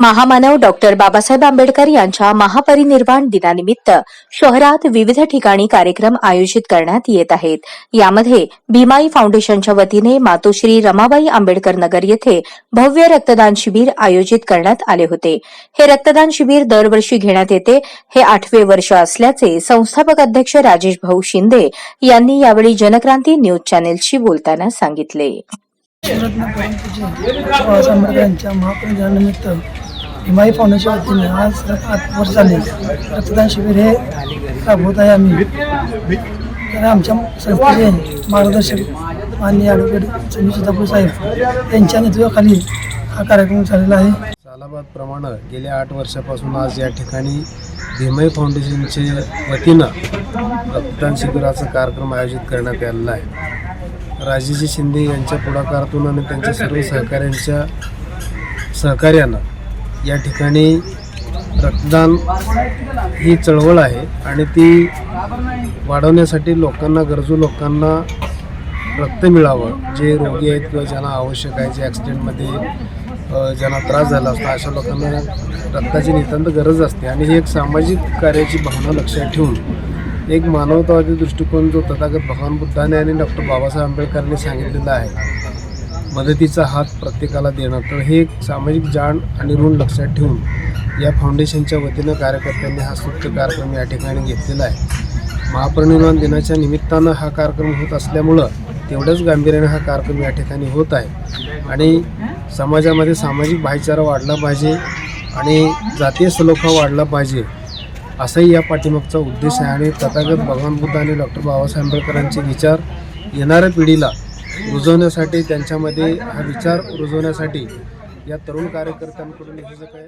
महामानव डॉक्टर बाबासाहेब आंबेडकर यांच्या महापरिनिर्वाण दिनानिमित्त शहरात विविध ठिकाणी कार्यक्रम आयोजित करण्यात येत आहेत. यामध्ये भीमाई फाउंडेशनच्या वतीने मातोश्री रमाबाई आंबेडकर नगर येथे भव्य रक्तदान शिबिर आयोजित करण्यात आले होते. हे रक्तदान शिबिर दरवर्षी घेण्यात येते. हे आठवे वर्ष असल्याचे संस्थापक अध्यक्ष राजेश भाऊ शिंदे यांनी यावेळी जनक्रांती न्यूज चॅनेलशी बोलताना सांगितले. महापरिनिर्वाणानिमित्त हिमाई फाउंडेशन वतीने आज आठ वर्ष झाले रक्तदान शिबिर हे राबवत आहे आम्ही. तर आमच्या संस्थेचे मार्गदर्शक माननीय ॲडव्होकेट संजय सीतापूर साहेब यांच्या नेतृत्वाखाली हा कार्यक्रम झालेला आहे. सालाबादप्रमाणे गेल्या आठ वर्षापासून आज या ठिकाणी भीमई फाउंडेशनचे वतीनं रक्तदान शिबिराचा कार्यक्रम आयोजित करण्यात आलेला आहे. राजेजी शिंदे यांच्या पुढाकारातून आणि त्यांच्या सर्व सहकाऱ्यांच्या सहकार्यानं या ठिकाणी रक्तदान ही चळवळ आहे आणि ती वाढवण्यासाठी लोकांना गरजू लोकांना रक्त मिळावं. जे रोगी आहेत किंवा ज्यांना आवश्यक आहे जे ॲक्सिडेंटमध्ये ज्यांना त्रास झाला असतो अशा लोकांना रक्ताची नितांत गरज असते. आणि ही एक सामाजिक कार्याची भावना लक्षात ठेवून एक मानवतावादी दृष्टिकोन जो तथागत भगवान बुद्धाने आणि डॉक्टर बाबासाहेब आंबेडकरांनी सांगितलेला आहे मदतीचा हात प्रत्येकाला देणं. तर हे एक सामाजिक जाण आणि ऋण लक्षात ठेवून या फाउंडेशनच्या वतीनं कार्यकर्त्यांनी हा स्तुत्य कार्यक्रम या ठिकाणी घेतलेला आहे. महापरिनिर्वाण दिनाच्या निमित्तानं हा कार्यक्रम होत असल्यामुळं तेवढ्याच गांभीर्याने हा कार्यक्रम या ठिकाणी होत आहे. आणि समाजामध्ये सामाजिक भाईचारा वाढला पाहिजे आणि जातीय सलोखा वाढला पाहिजे असाही या पाठीमागचा उद्देश आहे. आणि तथागत भगवान बुद्ध आणि डॉक्टर बाबासाहेब आंबेडकरांचे विचार येणाऱ्या पिढीला रुजवण्यासाठी त्यांच्यामध्ये हा विचार रुजवण्यासाठी या तरुण कार्यकर्त्यांकडून हे जे काय